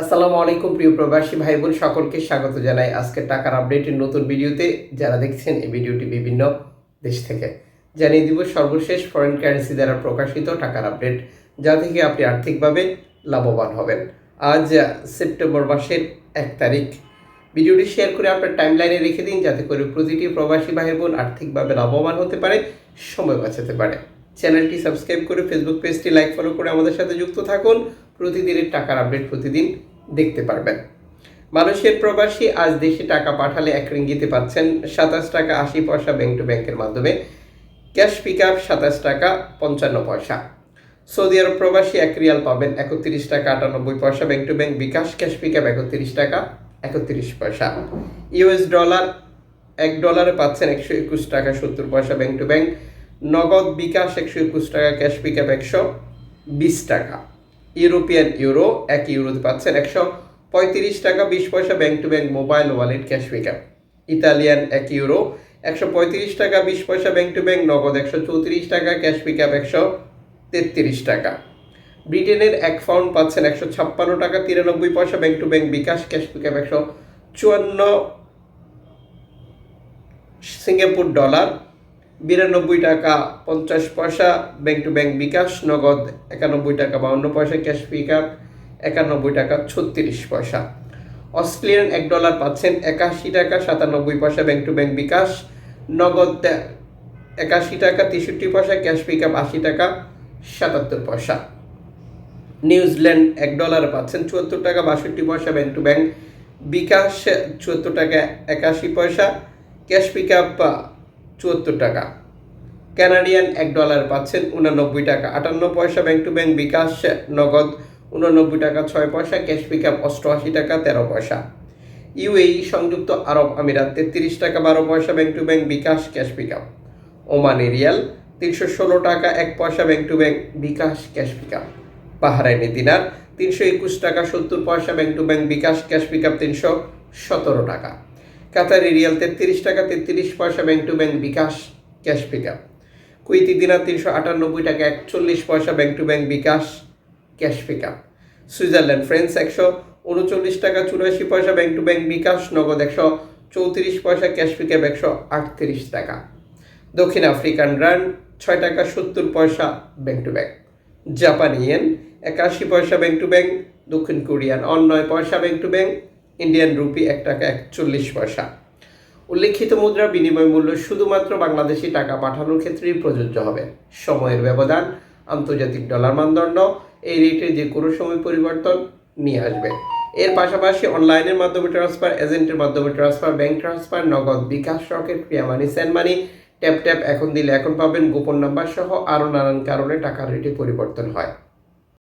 আসসালামু আলাইকুম, প্রিয় প্রবাসী ভাই বোন সকলকে স্বাগত জানাই আজকে টাকার আপডেটের নতুন ভিডিওতে। যারা দেখছেন এই ভিডিওটি বিভিন্ন দেশ থেকে। জানিয়ে দিব, সর্বশেষ ফরেন কারেন্সি দ্বারা প্রকাশিত টাকার আপডেট, যা থেকে আপনি আর্থিকভাবে লাভবান হবেন। আজ সেপ্টেম্বর মাসের এক তারিখ। ভিডিওটি শেয়ার করে আপনার টাইমলাইনে রেখে দিন, যাতে করে প্রতিটি প্রবাসী ভাই বোন আর্থিকভাবে লাভবান হতে পারে, সময় বাঁচাতে পারে। চ্যানেলটি সাবস্ক্রাইব করে ফেসবুক পেজটি লাইক ফলো করে আমাদের সাথে যুক্ত থাকুন। প্রতিদিনের টাকার আপডেট প্রতিদিন দেখতে পারবেন। মালয়েশিয়ার প্রবাসী আজ দেশে টাকা পাঠালে এক রিঙ্গিতে পাচ্ছেন সাতাশ টাকা আশি পয়সা ব্যাংক টু ব্যাংকের মাধ্যমে। ক্যাশ পিক আপ সাতাশ টাকা পঞ্চান্ন পয়সা। সৌদি আরব প্রবাসী এক রিয়াল পাবেন একত্রিশ টাকা আটানব্বই পয়সা bank to bank bKash, cash pick up একত্রিশ টাকা একত্রিশ পয়সা। ইউএস ডলার এক ডলারে পাচ্ছেন একশো একুশ টাকা সত্তর পয়সা ব্যাংক টু ব্যাংক। নগদ বিকাশ একশো একুশ টাকা, ক্যাশ পিক আপ একশো বিশ টাকা। ইউরোপিয়ান ইউরো এক ইউরোতে পাচ্ছেন একশো পঁয়ত্রিশ টাকা, বিশ পয়সা bank to bank mobile wallet cash pick up Italian এক ইউরো, একশো পঁয়ত্রিশ টাকা, বিশ পয়সা ব্যাংক টু ব্যাংক, নগদ একশো চৌত্রিশ টাকা, ক্যাশ পিক আপ একশো তেত্রিশ টাকা। ব্রিটেনের এক পাউন্ড পাচ্ছেন একশো ছাপ্পান্ন টাকা, তিরানব্বই পয়সা bank to bank bKash, cash pick up একশো চুয়ান্ন, সিঙ্গাপুর ডলার। বিরানব্বই টাকা পঞ্চাশ পয়সা ব্যাংক টু ব্যাংক বিকাশ, নগদ একানব্বই টাকা বাউন্ন পয়সা ক্যাশ পিক আপ একানব্বই টাকা ছত্রিশ পয়সা। অস্ট্রেলিয়ান এক ডলার পাচ্ছেন একাশি টাকা সাতানব্বই পয়সা ব্যাংক টু ব্যাংক বিকাশ, নগদ একাশি টাকা তেষট্টি পয়সা ক্যাশ পিক আপ আশি টাকা সাতাত্তর পয়সা। নিউজিল্যান্ড এক ডলার পাচ্ছেন চুয়াত্তর টাকা বাষট্টি পয়সা ব্যাংক টু ব্যাংক বিকাশ, চুয়াত্তর টাকা একাশি পয়সা ক্যাশ পিক আপ চুয়াত্তর টাকা। ক্যানাডিয়ান এক ডলার পাচ্ছেন উনানব্বই টাকা। আটান্ন পয়সা ব্যাংক টু ব্যাংক বিকাশ নগদ উনানব্বই টাকা, ছয় পয়সা ক্যাশ পিক আপ অষ্টআশি টাকা, তেরো পয়সা। ইউএই সংযুক্ত আরব আমিরাত তেত্রিশ টাকা, বারো পয়সা bank to bank bKash cash pick up Omani rial তিনশো ষোলো টাকা, এক পয়সা bank to bank bKash cash pick up Bahraini dinar তিনশো একুশ টাকা, সত্তর পয়সা bank to bank bKash cash pick up তিনশো সতেরো টাকা। কাতারি রিয়াল তেত্রিশ টাকা, তেত্রিশ পয়সা bank to bank bKash, cash pick up Kuwaiti dinar তিনশো আটানব্বই টাকা, একচল্লিশ পয়সা bank to bank bKash, cash pick up Switzerland francs একশো উনচল্লিশ টাকা, চুরাশি পয়সা ব্যাংক টু ব্যাংক বিকাশ, নগদ একশো চৌত্রিশ পয়সা, ক্যাশ পিক আপ একশো আটত্রিশ টাকা। দক্ষিণ আফ্রিকান রান, ছয় টাকা, সত্তর পয়সা bank to bank. Japan yen, একাশি পয়সা ব্যাংক টু ব্যাংক। দক্ষিণ কোরিয়ান, অন নয় পয়সা bank to bank. Indian rupee এক টাকা একচল্লিশ পয়সা। উল্লেখিত মুদ্রা বিনিময় মূল্য শুধুমাত্র বাংলাদেশি টাকা পাঠানোর ক্ষেত্রেই প্রযোজ্য হবে। সময়ের ব্যবধান, আন্তর্জাতিক ডলার মানদণ্ড, এই রেটে যে কোনো সময় পরিবর্তন নিয়ে আসবে। এর পাশাপাশি অনলাইনের মাধ্যমে ট্রান্সফার এজেন্টের মাধ্যমে ট্রান্সফার ব্যাংক ট্রান্সফার নগদ বিকাশ রকেট ক্রিয়া মানি মানি ট্যাপ ট্যাপ এখন দিলে এখন পাবেন গোপন নাম্বার সহ আরও নানান কারণে টাকার রেটে পরিবর্তন হয়।